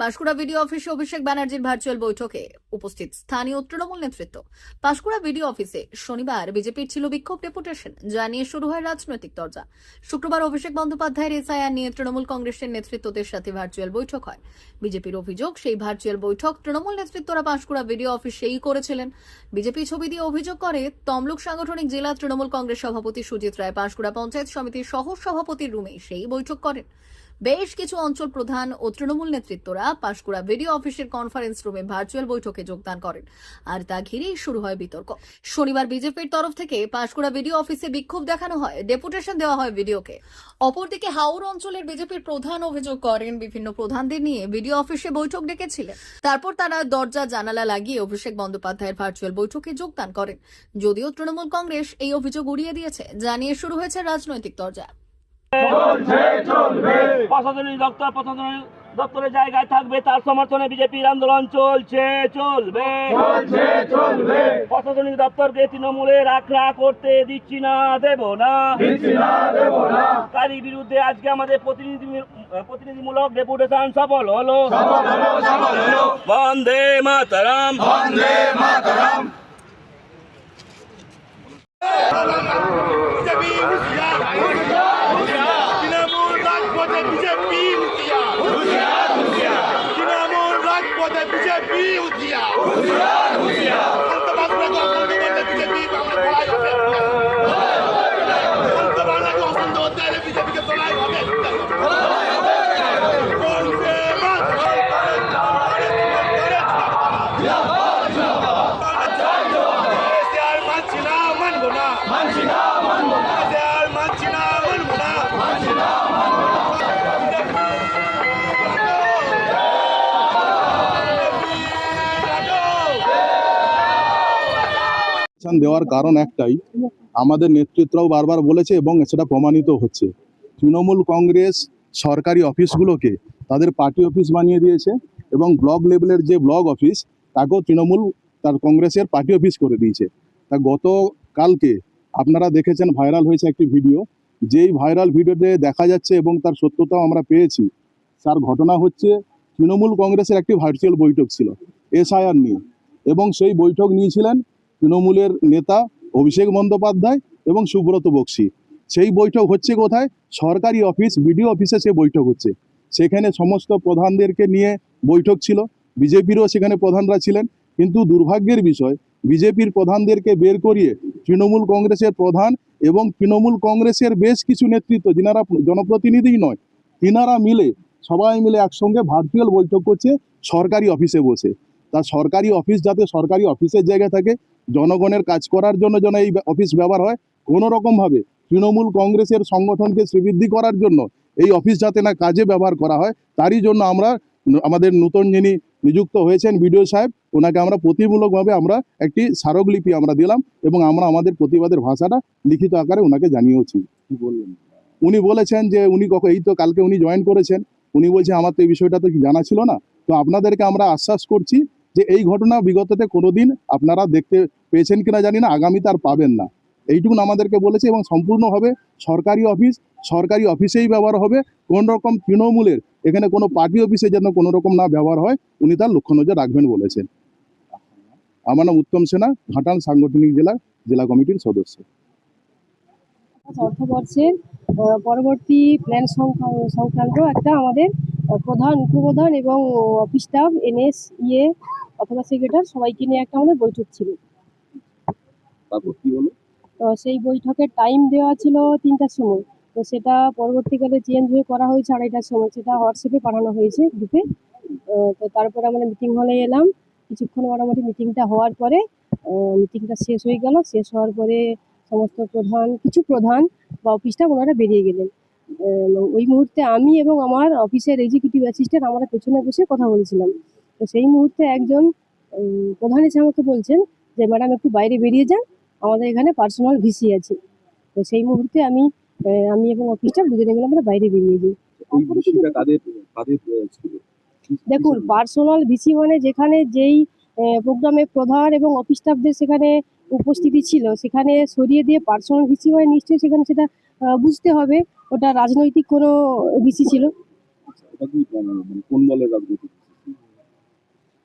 Panskura video অফিসে অভিষেক ব্যানার্জির virtual বৈঠকে উপস্থিত স্থানীয় তৃণমূল নেতৃত্ব। পাঁশকুড়া বিডিও অফিসে শনিবার বিজেপির ছিল বিক্ষোভ ডেপুটেশন, যা নিয়ে শুরু হয় রাজনৈতিক দরজা শুক্রবার অভিষেক বন্দ্যোপাধ্যায়ের এসআইআর নিয়ে তৃণমূল কংগ্রেসের নেতৃত্বদের সাথে ভার্চুয়াল বৈঠক হয়। বিজেপির অভিযোগ, সেই ভার্চুয়াল বৈঠক তৃণমূল নেতৃত্বরা পাঁশকুড়া বিডিও অফিসেই করেছিলেন। বিজেপি ছবি দিয়ে অভিযোগ করে, তমলুক সাংগঠনিক জেলা তৃণমূল কংগ্রেস সভাপতি সুজিত রায় পাঁশকুড়া পঞ্চায়েত সমিতির সহ সভাপতির রুমে সেই বৈঠক করেন। বেশ কিছু অঞ্চল প্রধান ও তৃণমূল নেতৃত্বরা পাশকুড়া ভিডিও অফিসের কনফারেন্স রুমে ভার্চুয়াল বৈঠকে যোগদান করেন। আর তা ঘিরেই শুরু হয় বিতর্ক। শনিবার বিজেপির তরফ থেকে পাশকুড়া ভিডিও অফিসে বিক্ষোভ দেখানো হয়। ডেপুটেশন দেওয়া হয় ভিডিওকে অপরদিকে হাওর অঞ্চলের বিজেপির প্রধান অভিযোগ করেন, বিভিন্ন প্রধানদের নিয়ে ভিডিও অফিসে বৈঠক ডেকেছিলেন। তারপর তারা দরজা, জানালা লাগিয়ে অভিষেক বন্দ্যোপাধ্যায়ের ভার্চুয়াল বৈঠকে যোগদান করেন। যদিও তৃণমূল কংগ্রেস এই অভিযোগ উড়িয়ে দিয়েছে, জানিয়ে শুরু হয়েছে রাজনৈতিক দরজা প্রশাসনিক দপ্তর প্রশাসনিক দপ্তরের জায়গায় থাকবে তার সমর্থনে বিজেপির আন্দোলন চলছে চলবে। চলবে। প্রশাসনিক দপ্তরকে তৃণমূলে রাখরা করতে দিচ্ছি না দেব না। দিচ্ছি না দেব না। তারই বিরুদ্ধে আজকে আমাদের প্রতিনিধি প্রতিনিধিমূলক ডেপুটেশন সফল হলো। বন্দে মাতারাম। বন্দে মাতরম। প্রতিষ্ঠান দেওয়ার কারণ একটাই, আমাদের নেতৃত্বরাও বারবার বলেছে এবং সেটা প্রমাণিত হচ্ছে। তৃণমূল কংগ্রেস সরকারি অফিসগুলোকে তাদের পার্টি অফিস বানিয়ে দিয়েছে এবং ব্লক লেভেলের যে ব্লক অফিস, তাকেও তৃণমূল তার কংগ্রেসের পার্টি অফিস করে দিয়েছে। তা গতকালকে আপনারা দেখেছেন ভাইরাল হয়েছে একটি ভিডিও। যেই ভাইরাল ভিডিওতে দেখা যাচ্ছে এবং তার সত্যতাও আমরা পেয়েছি, তার ঘটনা হচ্ছে তৃণমূল কংগ্রেসের একটি ভার্চুয়াল বৈঠক ছিল এসআইআর নিয়ে। এবং সেই বৈঠক নিয়েছিলেন তৃণমূলের নেতা অভিষেক বন্দ্যোপাধ্যায় এবং সুব্রত বক্সি। সেই বৈঠক হচ্ছে কোথায়? সরকারি অফিস, বিডিও অফিসে সে বৈঠক হচ্ছে। সেখানে সমস্ত প্রধানদেরকে নিয়ে বৈঠক ছিল। বিজেপিরও সেখানে প্রধানরা ছিলেন। কিন্তু দুর্ভাগ্যের বিষয়, বিজেপির প্রধানদেরকে বের করিয়ে তৃণমূল কংগ্রেসের প্রধান এবং তৃণমূল কংগ্রেসের বেশ কিছু নেতৃত্ব, যিনারা জনপ্রতিনিধি নয়, তিনারা মিলে, সবাই মিলে একসঙ্গে ভার্চুয়াল বৈঠক করছে, সরকারি অফিসে বসে। তা সরকারি অফিস যাতে সরকারি অফিসের জায়গা থাকে জনগণের কাজ করার জন্য যেন এই অফিস ব্যবহার হয় কোনো রকমভাবে তৃণমূল কংগ্রেসের সংগঠনকে শ্রীবৃদ্ধি করার জন্য এই অফিস যাতে না কাজে ব্যবহার করা হয় তারই জন্য আমরা আমাদের নতুন যিনি নিযুক্ত হয়েছেন বিডিও সাহেব ওনাকে আমরা প্রতিমূলকভাবে আমরা একটি স্মারকলিপি আমরা দিলাম এবং আমরা আমাদের প্রতিবাদের ভাষাটা লিখিত আকারে ওনাকে জানিয়েছি। বললেন? উনি বলেছেন যে উনি কখন এই তো কালকে উনি জয়েন করেছেন উনি বলছে আমার তো এই বিষয়টা তো কি জানা ছিল না তো আপনাদেরকে আমরা আশ্বাস করছি যে এই ঘটনা বিগততে কোনোদিন আপনারা দেখতে পেয়েছেন কিনা জানি না আগামীতে আর পাবেন না। এইটুকুন আমাদেরকে বলেছে এবং সম্পূর্ণভাবে সরকারি অফিস, সরকারি অফিসেই ব্যবহার হবে। কোন রকম তৃণমূলের, এখানে কোনো পার্টি অফিসে যেন কোনো রকম না ব্যবহার হয়, উনি তার লক্ষ্য নজর রাখবেন বলেছেন। আমার নাম উত্তম সেনা, ঘাটাল সাংগঠনিক জেলা জেলা কমিটির সদস্য। অর্থবর্ষের পরবর্তী প্ল্যান সংক্রান্ত একটা আমাদের প্রধান, উপপ্রধান এবং অফিস স্টাফ এনএস ইয়ে অথবা সেক্রেটারি সবাইকে নিয়ে একটা আমাদের বৈঠক ছিল। তারপর কি হলো তো সেই বৈঠকের টাইম দেওয়া ছিল তিনটার সময়। তো সেটা পরবর্তীকালে চেঞ্জ হয়ে করা হয়েছে আড়াইটার সময়। সেটা হোয়াটসঅ্যাপে পাঠানো হয়েছে গ্রুপে তো তারপরে আমরা মিটিং হলে এলাম। কিছুক্ষণ মোটামুটি মিটিংটা হওয়ার পরে মিটিংটা শেষ হয়ে গেল। শেষ হওয়ার পরে সমস্ত প্রধান কিছু প্রধান বা অফিসটা ওনারা বেরিয়ে গেলেন। ওই মুহূর্তে আমি এবং আমার অফিসের এক্সিকিউটিভ অ্যাসিস্ট্যান্ট আমরা পেছনে বসে কথা বলছিলাম। তো সেই মুহূর্তে একজন প্রধান এসে আমাকে বলছেন যে ম্যাডাম একটু বাইরে বেরিয়ে যান। আমাদের এখানে পার্সোনাল ভিসি আছে। তো সেই মুহূর্তে আমি আমি এবং অফিসটা দুজনে মিলে আমরা বাইরে বেরিয়ে যাই। দেখুন পার্সোনাল ভিসি মানে যেখানে যেই প্রোগ্রামে প্রধান এবং অফিস স্টাফদের সেখানে উপস্থিতি ছিল সেখানে সরিয়ে দিয়ে পার্সোনাল ভিসি হয় নিশ্চয়ই সেখানে সেটা বুঝতে হবে। ওটা রাজনৈতিক কোনো ভিসি ছিল। এটা কি মানে কোন দলের রাজনীতি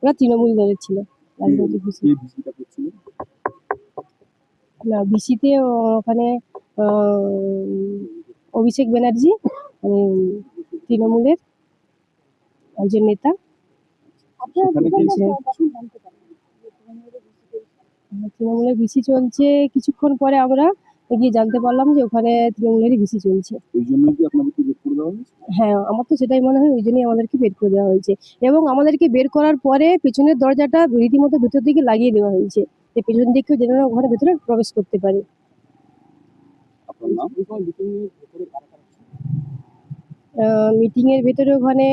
ওরা তৃণমূল দলের ছিল। রাজনৈতিক না বিসিতে ওখানে অভিষেক ব্যানার্জি মানে তৃণমূলের একজন নেতা। তৃণমূলের বিসি চলছে কিছুক্ষণ পরে আমরা গিয়ে জানতে পারলাম যে ওখানে তৃণমূলেরই বেশি চলছে। ওই জন্য কি আপনাদেরকে বের করে দেওয়া হয়েছে? হ্যাঁ আমার তো সেটাই মনে হয় ওই জন্যই আমাদেরকে বের করে দেওয়া হয়েছে। এবং আমাদেরকে বের করার পরে পেছনের দরজাটা রীতিমতো ভেতর দিকে লাগিয়ে দেওয়া হয়েছে যে পেছন দিকেও যেন না ঘরের ভেতরে প্রবেশ করতে পারে। আপনার নাম? মিটিং এর ভেতরে ওখানে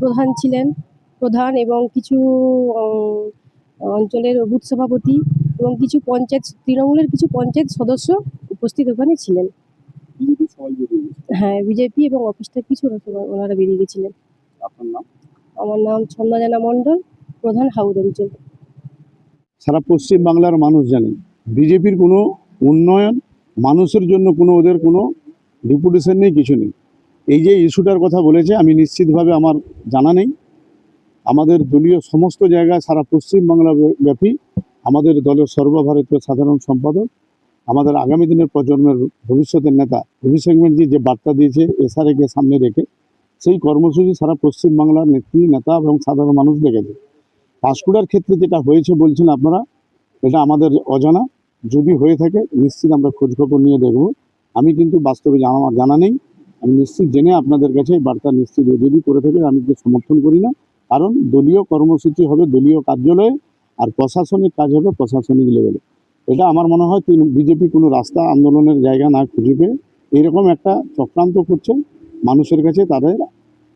প্রধান ছিলেন প্রধান এবং কিছু অঞ্চলের বুথ সভাপতি। এবং কিছু পঞ্চায়েত তৃণমূলের কিছু পঞ্চায়েত সদস্য উপস্থিত ওখানে ছিলেন। হ্যাঁ বিজেপি এবং অফিসটা কিছু ওনারা বেরিয়ে গেছিলেন। আমার নাম ছন্দজানা মণ্ডল প্রধান হাউদ অঞ্চল। সারা পশ্চিম বাংলার মানুষ জানেন বিজেপির কোনো উন্নয়ন মানুষের জন্য কোনো ওদের কোনো ডিপুটেশন নেই কিছু নেই। এই যে ইস্যুটার কথা বলেছে আমি নিশ্চিতভাবে আমার জানা নেই। আমাদের দলীয় সমস্ত জায়গায় সারা পশ্চিম বাংলা ব্য- ব্যাপী আমাদের দলের সর্বভারতীয় সাধারণ সম্পাদক, আমাদের আগামী দিনের প্রজন্মের ভবিষ্যতের নেতা অভিষেক ব্যানার্জি যে বার্তা দিয়েছে এসআরএকে সামনে রেখে, সেই কর্মসূচি সারা পশ্চিমবাংলার নেত্রী, নেতা এবং সাধারণ মানুষ দেখেছে। পাঁশকুড়ার ক্ষেত্রে যেটা হয়েছে বলছেন আপনারা, এটা আমাদের অজানা। যদি হয়ে থাকে, নিশ্চিত আমরা খোঁজখবর নিয়ে দেখব। আমি কিন্তু বাস্তবে জানা জানা নেই। আমি নিশ্চিত জেনে আপনাদের কাছে এই বার্তা নিশ্চিত যদি করে থাকে, আমি সমর্থন করি না। কারণ দলীয় কর্মসূচি হবে দলীয় কার্যালয়ে। আর প্রশাসনিক কাজ হবে প্রশাসনিক লেভেলে এটা আমার মনে হয় তিনি, বিজেপি কোনো রাস্তা আন্দোলনের জায়গা না খুঁজে পেয়ে এরকম একটা চক্রান্ত করছে মানুষের কাছে তাদের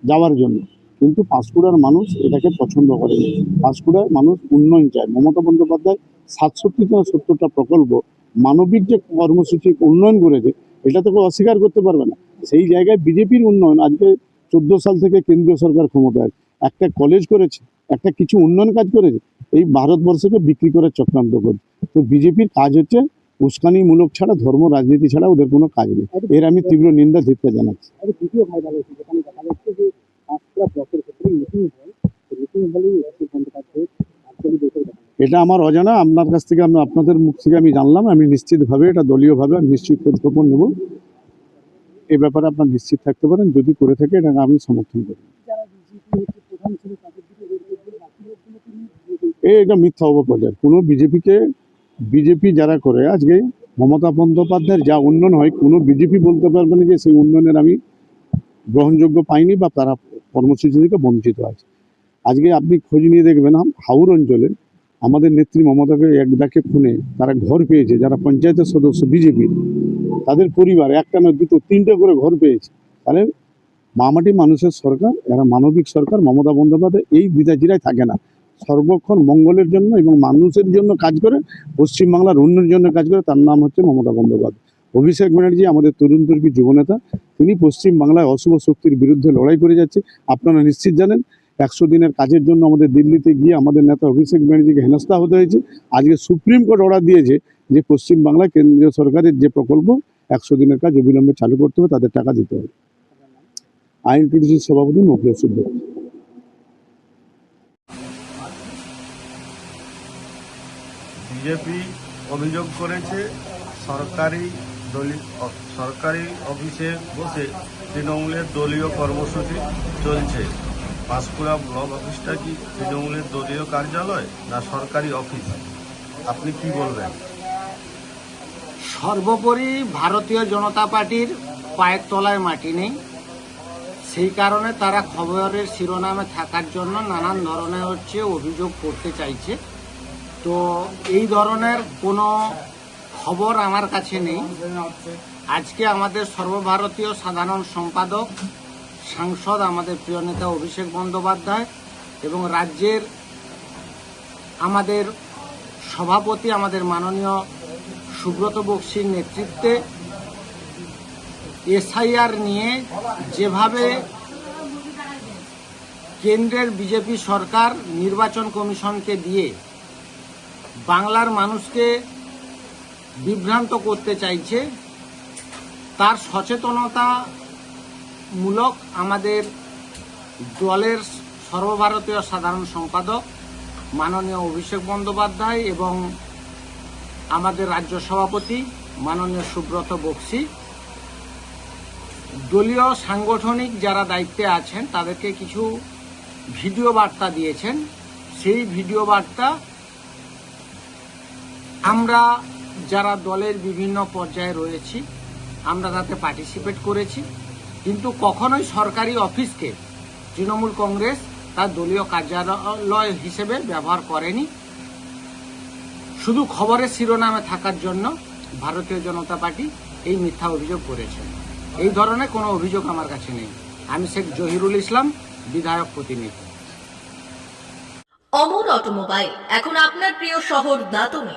যাওয়ার জন্য। কিন্তু পাঁশকুড়ার মানুষ এটাকে পছন্দ করে পাঁশকুড়ার মানুষ উন্নয়ন চায়। মমতা বন্দ্যোপাধ্যায় সাতষট্টি থেকে সত্তরটা প্রকল্প মানবিক যে কর্মসূচি উন্নয়ন করেছে, এটা তো কেউ অস্বীকার করতে পারবে না। সেই জায়গায় বিজেপির উন্নয়ন আজকে চোদ্দ সাল থেকে কেন্দ্রীয় সরকার ক্ষমতায় একটা কলেজ করেছে একটা কিছু উন্নয়ন কাজ করেছে এই ভারতবর্ষকে বিক্রি করে চক্রান্ত করছে। তো বিজেপির কাজ হচ্ছে উস্কানিমূলক ছাড়া ধর্ম রাজনীতি ছাড়া ওদের কোনো কাজ নেই। এর আমি তীব্র নিন্দা ধিক্কার জানাচ্ছি। এটা আমার অজানা আপনার কাছ থেকে আমি আপনাদের মুখ থেকে আমি জানলাম আমি নিশ্চিতভাবে এটা দলীয়ভাবে আমি নিশ্চিত খোঁজখবর নেব। এ ব্যাপারে আপনার নিশ্চিত থাকতে পারেন যদি করে থাকে এটা আমি সমর্থন করি। করে দিয়ে বাকি লোকগুলোকে নিয়ে বিজেপি এ এটা মিথ্যা অপপ্রচার। কোনো বিজেপিকে, বিজেপি যারা করে, আজকে মমতা বন্দ্যোপাধ্যায়ের যা উন্নয়ন হয়, কোনো বিজেপি বলতে পারবে না যে সেই উন্নয়নের আমি গ্রহণযোগ্য পাইনি বা তারা কর্মসূচি থেকে বঞ্চিত আছে। আজকে আপনি খোঁজ নিয়ে দেখবেন হাওর অঞ্চলে আমাদের নেত্রী মমতাকে এক ডাকে খুনে তারা ঘর পেয়েছে, যারা পঞ্চায়েতের সদস্য, বিজেপি। তাদের পরিবার একটা না দুটো, তিনটে করে ঘর পেয়েছে। তাহলে মামাটি মানুষের সরকার, এরা মানবিক সরকার, মমতা বন্দ্যোপাধ্যায় এই বিদাজিরায় থাকে না। সর্বক্ষণ মঙ্গলের জন্য এবং মানুষের জন্য কাজ করে, পশ্চিমবাংলার উন্নয়নের জন্য কাজ করে, তার নাম হচ্ছে মমতা বন্দ্যোপাধ্যায়। অভিষেক ব্যানার্জি আমাদের তরুণ তরুণী যুবনেতা, তিনি পশ্চিম বাংলায় অশুভ শক্তির বিরুদ্ধে লড়াই করে যাচ্ছে। আপনারা নিশ্চিত জানেন, একশো দিনের কাজের জন্য আমাদের দিল্লিতে গিয়ে আমাদের নেতা অভিষেক ব্যানার্জিকে হেনস্থা হতে হয়েছে। আজকে সুপ্রিম কোর্ট অর্ডার দিয়েছে যে পশ্চিম বাংলায় কেন্দ্রীয় সরকারের যে প্রকল্প, একশো দিনের কাজ অবিলম্বে চালু করতে হবে, তাদের টাকা দিতে হবে। আইন সভাপতি মুখলেশ সিদ্ধ বিজেপি অভিযোগ করেছে, সরকারি দলীয় সরকারি অফিসে বসে তৃণমূলের দলীয় কর্মসূচি চলছে। পাঁশকুড়া ব্লক অফিসটা কি তৃণমূলের দলীয় কার্যালয় না সরকারি অফিস? আপনি কি বলবেন? সর্বোপরি ভারতীয় জনতা পার্টির পায়ের তলায় মাটি নেই। সেই কারণে তারা খবরের শিরোনামে থাকার জন্য নানান ধরনের হচ্ছে অভিযোগ করতে চাইছে। তো এই ধরনের কোনো খবর আমার কাছে নেই। আজকে আমাদের সর্বভারতীয় সাধারণ সম্পাদক, সাংসদ আমাদের প্রিয় নেতা অভিষেক বন্দ্যোপাধ্যায় এবং রাজ্যের আমাদের সভাপতি আমাদের মাননীয় সুব্রত বক্সির নেতৃত্বে এসআইআর নিয়ে যেভাবে কেন্দ্রের বিজেপি সরকার নির্বাচন কমিশনকে দিয়ে বাংলার মানুষকে বিভ্রান্ত করতে চাইছে, তার সচেতনতা মূলক আমাদের দলের সর্বভারতীয় সাধারণ সম্পাদক মাননীয় অভিষেক বন্দ্যোপাধ্যায় এবং আমাদের রাজ্য সভাপতি মাননীয় সুব্রত বক্সি। দলীয় সাংগঠনিক যারা দায়িত্বে আছেন, তাদেরকে কিছু ভিডিও বার্তা দিয়েছেন। সেই ভিডিও বার্তা আমরা যারা দলের বিভিন্ন পর্যায়ে রয়েছি, আমরা তাতে পার্টিসিপেট করেছি। কিন্তু কখনোই সরকারি অফিসকে তৃণমূল কংগ্রেস তার দলীয় কার্যালয় হিসেবে ব্যবহার করেনি। শুধু খবরের শিরোনামে থাকার জন্য ভারতীয় জনতা পার্টি এই মিথ্যা অভিযোগ করেছে। এই ধরনের কোনো অভিযোগ আমার কাছে নেই। আমি শেখ জহিরুল ইসলাম, বিধায়ক প্রতিনিধি। অমর অটোমোবাইল, এখন আপনার প্রিয় শহর দাতনে।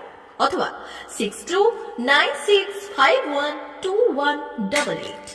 অথবা six two nine six five one two one double eight